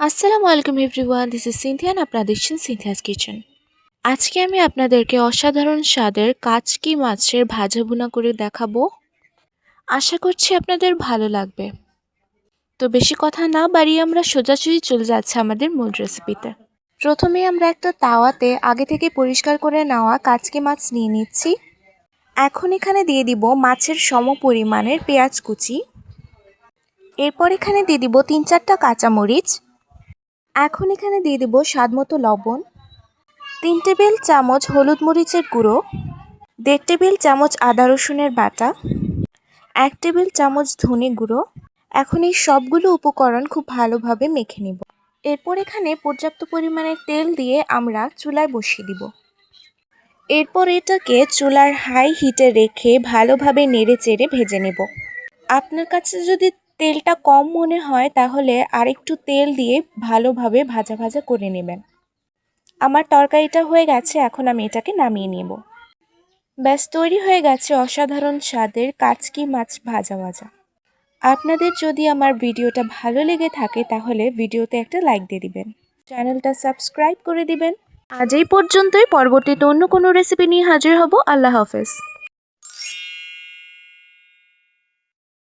আসসালামু আলাইকুম everyone this is সিনথিয়ান আপনারা দেখছেন সিনথিয়াস কিচেন আজকে আমি আপনাদেরকে অসাধারণ স্বাদের কাচকি মাছের ভাজা ভুনা করে দেখাবো। আশা করছি আপনাদের ভালো লাগবে। তো বেশি কথা না বাড়িয়ে আমরা সোজাসুজি চলে যাচ্ছে আমাদের মূল রেসিপিতে প্রথমে আমরা একটা তাওয়াতে আগে থেকে পরিষ্কার করে নেওয়া কাচকি মাছ নিয়ে নিচ্ছি। এখন এখানে দিয়ে দিব মাছের সম পরিমাণের পেঁয়াজ কুচি। এরপর এখানে দিয়ে দিব তিন চারটা কাঁচামরিচ। এখন এখানে দিয়ে দেব স্বাদ মতো লবণ। তিন টেবিল চামচ হলুদ মরিচের গুঁড়ো। দেড় টেবিল চামচ আদা রসুনের বাটা। এক টেবিল চামচ ধনে গুঁড়ো। এখন এই সবগুলো উপকরণ খুব ভালোভাবে মেখে নেব। এরপর এখানে পর্যাপ্ত পরিমাণে তেল দিয়ে আমরা চুলায় বসিয়ে দিব। এরপর এটাকে চুলার হাই হিটে রেখে ভালোভাবে নেড়ে চেড়ে ভেজে নেব। আপনার কাছে যদি তেলটা কম মনে হয়, তাহলে আরেকটু তেল দিয়ে ভালোভাবে ভাজা ভাজা করে নেবেন। আমার তরকারিটা হয়ে গেছে, এখন আমি এটাকে নামিয়ে নেব। ব্যাস, তৈরি হয়ে গেছে অসাধারণ স্বাদের কাচকি মাছ ভাজা ভাজা। আপনাদের যদি আমার ভিডিওটা ভালো লেগে থাকে, তাহলে ভিডিওতে একটা লাইক দিয়ে দিবেন। চ্যানেলটা সাবস্ক্রাইব করে দিবেন। আজ এই পর্যন্তই, পরবর্তীতে অন্য কোনো রেসিপি নিয়ে হাজির হব। আল্লাহ হাফেজ।